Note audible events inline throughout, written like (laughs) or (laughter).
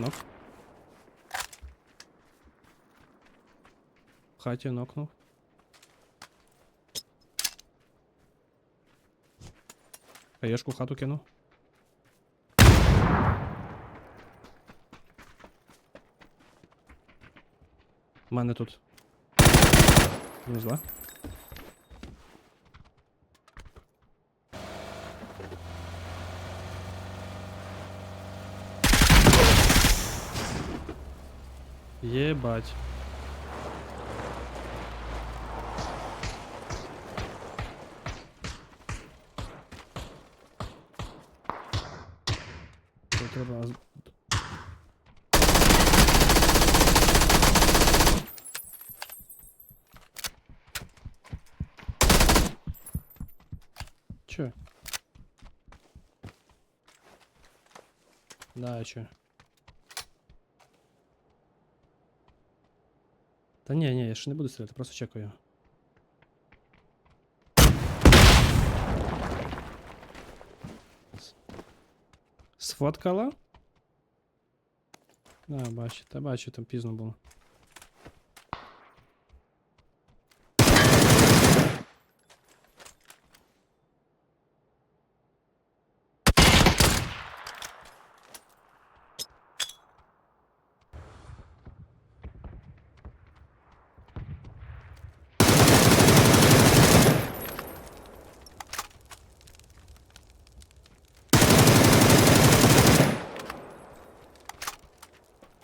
Нок. В хаті нокнув. Хаєшку в хату кинув. У мене тут. Мінус два. Єбать. Це треба з- Чё? Да, чё? Та ні, ні, я ще не буду стріляти, просто чекаю. Сфоткала? Да, бачу, та там пізно було.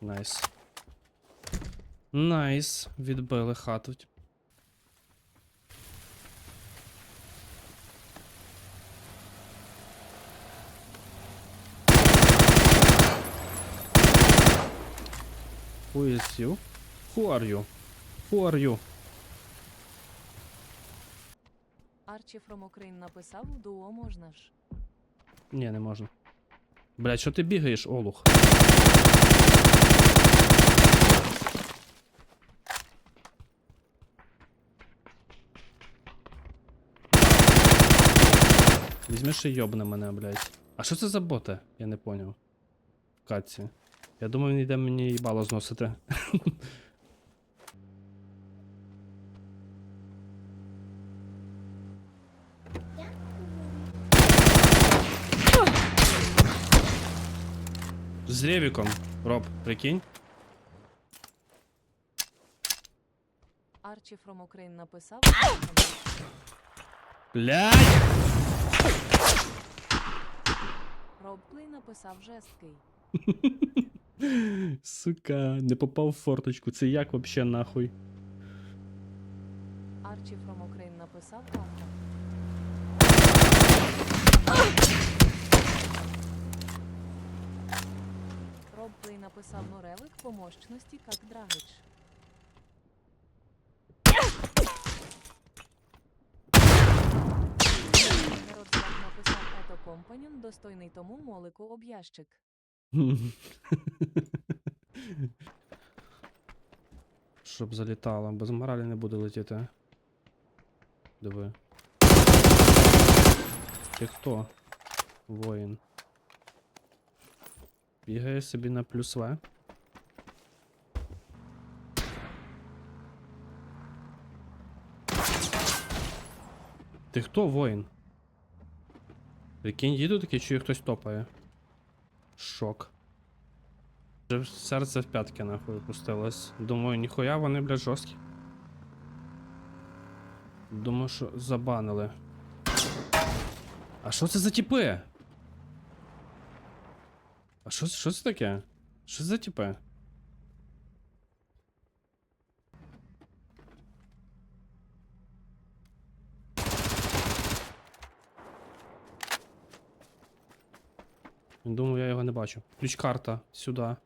Найс. Найс. Відбили хату. Who is you? Who are you? Who are you? Арчі From Ukraine написав, дуо можна ж. Ні, не можна. Блять, що ти бігаєш, олух? Візьми ще йобне мене, блять. А що це за боти? Я не поняв. В катці. Я думав, він йде мені їбало зносити. З Ревіком, Роб, прикинь. Арчі From Ukraine написав. Робплей написав жесткий. (laughs) Сука, не попав в форточку. Це як вообще нахуй? Арчі From Ukraine написав Арка. Робплей написав Норелик по мощності, как Драгич. Компаньон, достойний тому молику об'ящик. (laughs) Щоб залітало, без моралі не буде летіти. Диви. Ти хто? Воїн. Бігає собі на плюс В. Ти хто воїн? Прикинь, їду такий, чую хтось топає. Шок. Вже серце в п'ятки нахуй опустилось. Думаю, ніхуя вони, блядь, жорсткі. Думаю, що забанили. А що це за тіпи? А що, що це таке? Що це за тіпи? Думаю, я його не бачу. Ключ-карта сюди.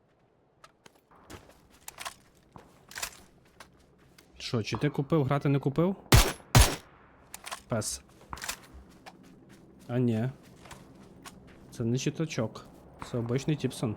Що, чи ти купив, грати не купив? Пес. А ні. Це не читачок. Це обичний Тіпсон.